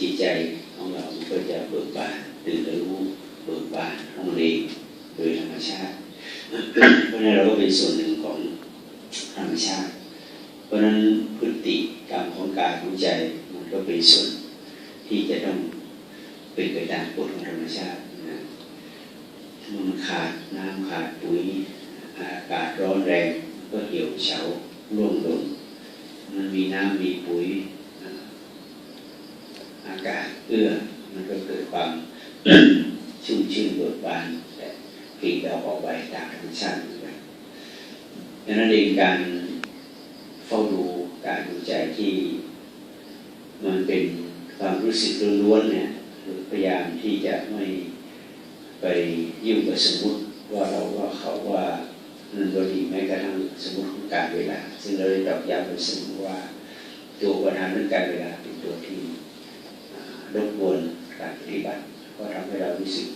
จิตใจของเราก็จะเบิกบานตื่นรู้เบิกบานของเองโดยธรรมชาติ เพราะนั้นเราก็เป็นส่วนหนึ่งของธรรมชาติ เพราะนั้นพฤติกรรมของกายของใจมันก็เป็นส่วนที่จะต้องเป็นไปตามกฎของธรรมชาตินะมันขาดน้ำขาดปุ๋ยอากาศร้อนแรงก็เหี่ยวเฉาร่วงลงมันมีน้ำมีปุ๋ย กาศเอื้อมันก็เกิดความชุ่มชื่นเบิกบานแต่ปีเราออกไปตามธรรมชาติเหมือนกันดังนั้นเองการเฝ้าดูการดูใจที่มันเป็นความรู้สึกล้วนๆเนี่ยพยายามที่จะไม่ไปยุ่งกับสมมติว่าเราว่าเขาว่านั่นก็ดีแม้กระทั่งสมมติของการเวลา ซึ่งเราได้ตอกย้ำไปเสมอว่าตัวปัญหาเรื่องการเวลาเป็นตัวที่ รบกวนการปฏิบัติ ก็ทำให้เรารู้สึก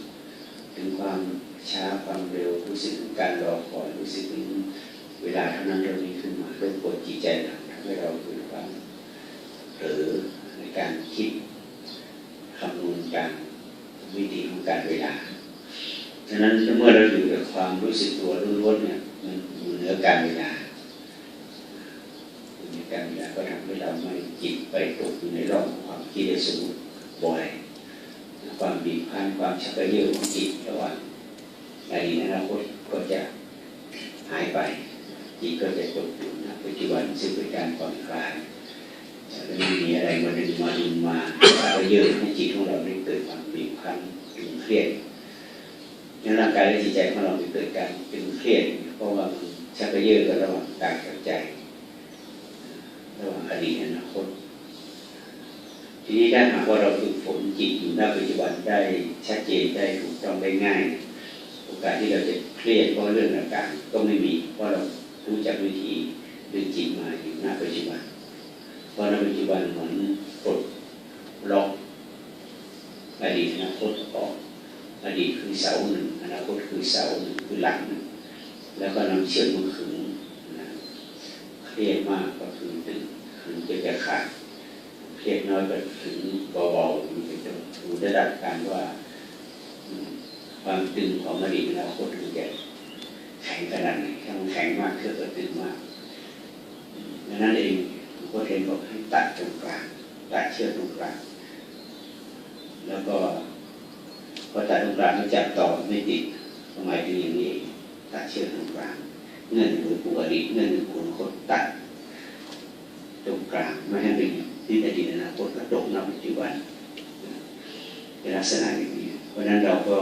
ถึงความช้าความเร็วรู้สึกถึงการรอคอยรู้สึกถึงเวลาเท่านั้นเรานี้ขึ้นมารบกวนจิตใจทำให้เราเกิดความเผลอในการคิดคำนวณการวิธีของการเวลาฉะนั้นเมื่อเราอยู่กับความรู้สึกตัวล้วนๆเนี่ยมันอยู่เหนือการเวลาในการเวลาก็ทำให้เราไม่จิตไปตกอยู่ในร่องความคิดสมมติ บ่อยความบีบคั้นความชักกระเยาะของจิตระหว่างอดีตอนาคตก็จะหายไปจิตก็จะตกอยู่ในปัจจุบันซึ่งเป็นการผ่อนคลายจะไม่มีอะไรมาดึงมาดึงมาชักเยาะให้จิตของเราได้เกิดความบีบคั้นตึงเครียดในร่างกายและจิตใจของเราเกิดการตึงเครียดเพราะว่าชักกระเยาะกันระหว่างกายกับใจระหว่างอดีตอนาคต ทีนี้ถ้าหากว่าเราฝึกฝนจิตอยู่ณปัจจุบันได้ชัดเจนได้ถูกต้องได้ง่าย โอกาสที่เราจะเครียดเพราะเรื่องต่างๆก็ไม่มี เพราะเรารู้จักวิธีดึงจิตมาอยู่ณปัจจุบัน เพราะณปัจจุบันเหมือนกดล็อกอดีตอนาคตออกอดีตคือเสาหนึ่งอนาคตคือเสาหนึ่งคือหลังหนึ่งแล้วก็นำเชือกมาขึงนะเครียดมากก็คือตึงขึงจะจะขาด เครียดน้อยก็ถึงเบาๆมันจะดูระดับการว่า ความตึงของอดีตอนาคตมันจะแข็งขนาดไหนถ้ามันแข็งมากเชือกก็ตึงมากดังนั้นเองก็เทนบอกให้ตัดตรงกลางตัดเชือกตรงกลางแล้วก็พอตัดตรงกลางมันจับต่อไม่ติดหมายถึงอย่างนี้ตัดเชือกตรงกลางเงื่อนหรือปูอดีตเงื่อนหรือปูอนคตตัดตรงกลางไม่ให้เป็น ที่อดีตอนาคตก็ตกนับปัจจุบันเป็นลักษณะอย่างนี้ เพราะนั้นเราก็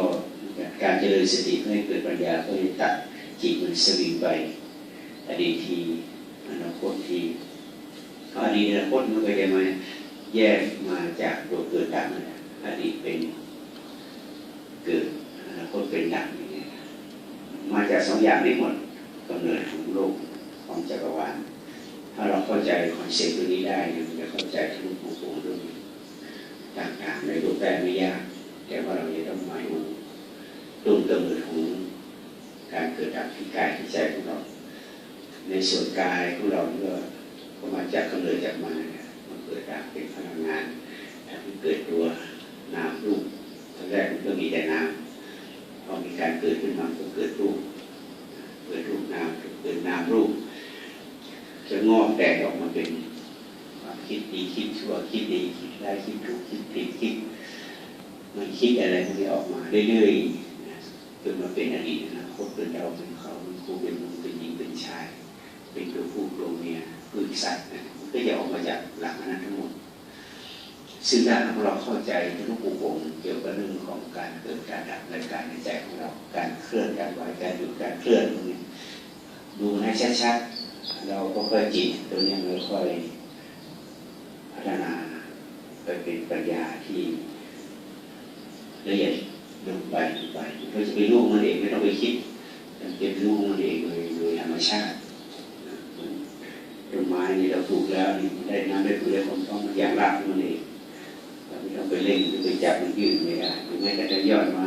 การเจริญสติเพื่อให้เกิดปัญญาก็จะตัดจิตมันสวิงไป อดีตทีอนาคตทีอดีตอนาคตมันก็จะมาแยกมาจากตัวเกิดดับอดีตเป็นเกิดอนาคตเป็นดับอย่างนี้มาจากสองอย่างนี้หมดกำเนิดของโลกของจักรวาลถ้าเราเข้าใจคอนเซ็ปต์ตัวนี้ได้ จะเข้าใจทุกผู้ผู้เรื่องต่างๆในรูปแบบไม่ยาก แต่ว่าเราจะต้องมาดูต้นกำเนิดของการเกิดดับที่กายที่ใจของเรา ในส่วนกายของเราก็ก็มาจากกำเนิดจากมาเนี่ยมันเกิดดับเป็นพลังงานทำให้เกิดตัวน้ำรูปตอนแรกมันก็มีแต่น้ำพอมีการเกิดขึ้นมาก็เกิดรูปเกิดรูปน้ำเกิดน้ำรูปจะงอกแตกออกมาเป็น คิดดีคิดชั่วคิดดีคิดร้ายคิดถูกคิดผิดคิดมันคิดอะไรพวกนี้ออกมาเรื่อยๆจนมาเป็นอดีตนะคตเป็นเราเป็นเขาเป็นครูเป็นลุงเป็นหญิงเป็นชาย เป็นตัวผู้ตัวเมียพืชสัตว์นะก็จะออกมาจากหลักนั้นทั้งหมดซึ่งถ้าเราเข้าใจทุกๆองเกี่ยวกับเรื่องของการเกิดการดับในการในใจของเรา การเคลื่อนการไหวการหยุดการเคลื่อนตรงนี้ดูให้ชัดๆเราก็ค่อยจิตตัวนี้เราค่อย พัฒนาไปเป็นปัญญาที่ละเอียดลงไปลงไปเราจะไปรู้มันเองไม่ต้องไปคิดมันเป็นรู้มันเองโดยโดยธรรมชาติต้นไม้นี่เราปลูกแล้วนี่ได้น้ำได้ปุ๋ยได้ความต้องมันอย่างรากมันเองเราไม่ต้องไปเล่นไปจับมันยืดไม่ได้หรือไม่กระทั่งยอดไม้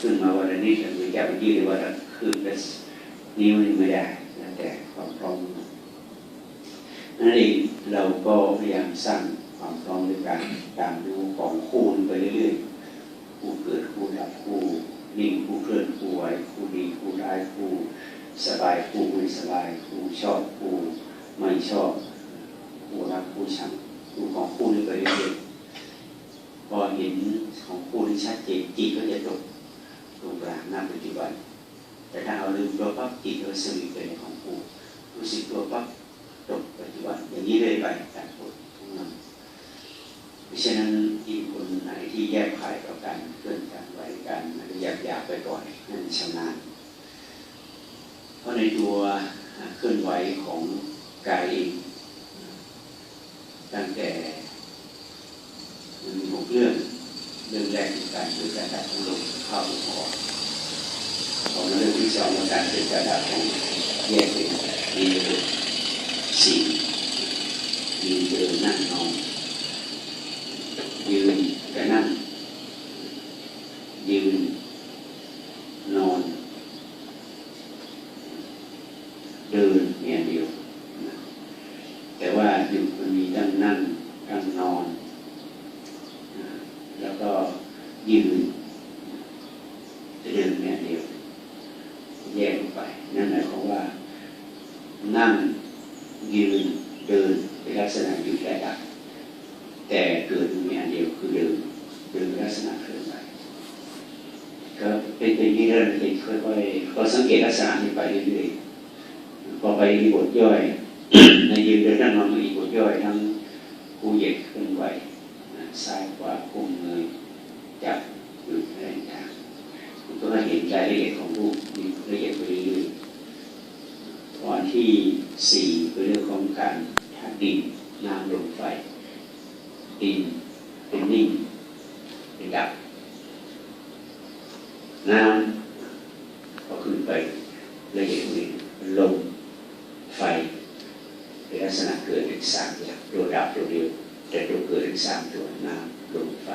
ขึ้นมาวันนี้เราไปจับมันยืดว่าขึ้นไปนิ้วนี่ไม่ได้แล้วแต่ความพร้อมนั่นเอง เราก็พยายามสร้างความพร้อมด้วยการตามดูของคู่ไปเรื่อยๆคู่เกิดคู่ดับคู่นิ่งคู่เคลื่อนคู่ไหวคู่ดีคู่ร้ายคู่สบายคู่ไม่สบายคู่ชอบคู่ไม่ชอบคู่รักคู่ชังดูของคู่นี้ไปเรื่อยๆพอเห็นของคู่ที่ชัดเจนจิตก็จะตกตรงกลางหน้าปัจจุบันแต่ถ้าเราลืมตัวปั๊บจิตก็สวิงไปในของคู่รู้สึกตัวปั๊บ อย่างนี้เลยไปการพูดของเราเพราะฉะนั้นที่คนไหนที่แยกขายกับการเคลื่อนการไหวการหยาบหยาบไปก่อนนั่นชำนาญเพราะในตัวเคลื่อนไหวของกายเองตั้งแต่มันมีหกเรื่องเรื่องแรกคือการเกิดการดับของลมเข้าออกของเรื่องที่สองคือการเกิดการดับของแยกเป็นมีระบบสี่ยืนเดินนั่งนอนยืนกับนั่งยืนนอน เดินเนี่ยเดียวนะแต่ว่าอยู่มันมีทั้งนั่งทั้งนอนนะแล้วก็ยืนเดินเนี่ยเดียว แยกออกไป นั่นหมายความว่า นั่งยืนเดินเป็นลักษณะอยู่ได้ดับแต่เกิดมีอันเดียวคือเดินเดินลักษณะเคลื่อนไหวก็เป็นเป็นที่เริ่มเป็นค่อยๆก็สังเกตลักษณะนี้ไปเรื่อยๆ พอไปมีบทย่อย ในยืนเดินนั่งนอนมีบทย่อยทั้งคู่เหยียดเคลื่อนไหวซ้ายขวาคุมเงยจับหยุดอะไรต่างคุณก็เห็นรายละเอียดของรูปมีละเอียดไปเรื่อยๆวันที่สี่คือเรื่องของการธาตุดินน้ำลมไฟดินนิ่งเป็นดับ น้ำก็ขึ้นไปละเอียดเลยลมไฟเป็นลักษณะเกิ ดเป็นสามอย่างตัวดับตัวเดียวแต่ตัวเกิดเป็นสามตัวน้ำลมไฟ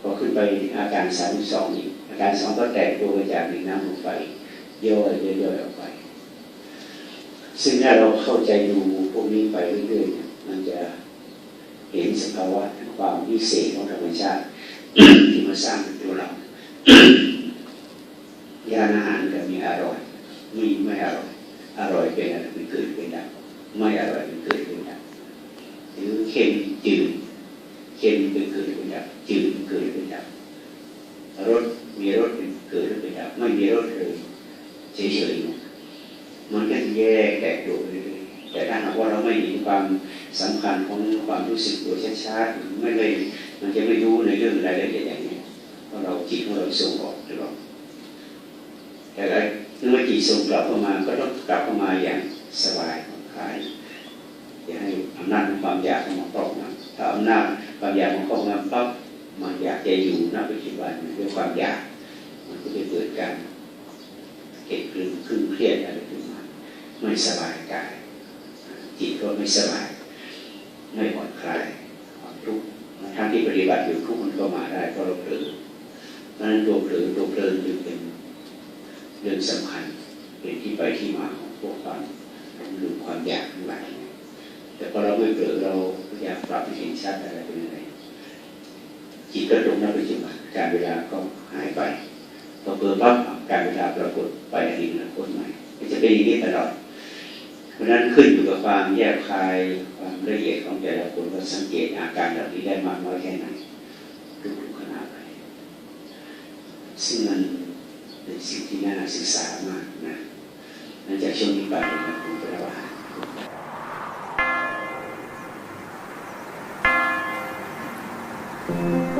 พอขึ้นไปอาการสามสองอีกอาการสองก็แตกตัวจากดินน้ำลมไฟย่อยๆย่อยๆออกไป ซึ่งถ้าเราเข้าใจดูพวกนี้ไปเรื่อยๆมันจะเห็นสภาวะความพิเศษของธรรมชาติที่มาสร้างตัวเรายาอาหารก็มีอร่อย มีไม่อร่อย อร่อยเป็นอะไรเกิดเป็นดับ ไม่อร่อยเป็นเกิดเป็นดับหรือเค็มจืดเค็มเป็นเกิดเป็นดับจืดเป็นเกิดเป็นดับรสมีรสเป็นเกิดเป็นดับไม่มีรสเลยเฉยๆมันก็แยกแตกตัวเรื่อยแต่ถ้าหากว่าเราไม่เห็นความสำคัญของความรู้สึกตัวช้าๆไม่เลยมันจะไม่รู้ในเรื่องรายละเอียดอย่างนี้เพราะเราจิตของเราส่งออกตลอดแต่เมื่อจิตส่งกลับเข้ามาก็ต้องกลับเข้ามาอย่างสบาย ผ่อนคลายอย่าให้อำนาจของความอยากข้ามาครอบงำถ้าอำนาจความอยากของครอบงำปั๊บมันอยากจะอยู่ณปัจจุบันด้วยความอยาก มันก็จะเกิดการเก็บกลืนขึ้นเครียดอะไรขึ้นมาไม่สบายกายจิตก็ไม่สบาย ไม่ผ่อนคลายความทุกข์ทั้งที่ปฏิบัติอยู่ทุกข์มันก็มาได้เพราะเราเผลอเพราะนั้นตัวเผลอตัวเพลินจึงเป็นเรื่องสำคัญเป็นที่ไปที่มาของพวกความ หรือความอยากทั้งหลายแต่พอเราไม่เผลอเราอยากปรับให้เห็นชัดอะไรเป็นไรจิตก็ตรงนั้นปัจจุบันการเวลาก็หายไปพอเปิดปั๊บการเวลาปรากฏไปอดีตอนาคตใหม่มันจะเป็นอย่างนี้ตลอดเพราะนั้นขึ้นอยู่กับความแยกคายความละเอียดของแต่ละคนว่าสังเกตอาการเหล่านี้ได้มากน้อยแค่ไหนทุกขนาดไหนซึ่งมันเป็นสิ่งที่น่าศึกษามากนะ จากช่วงนี้ไปนะครับผมจะว่า Thank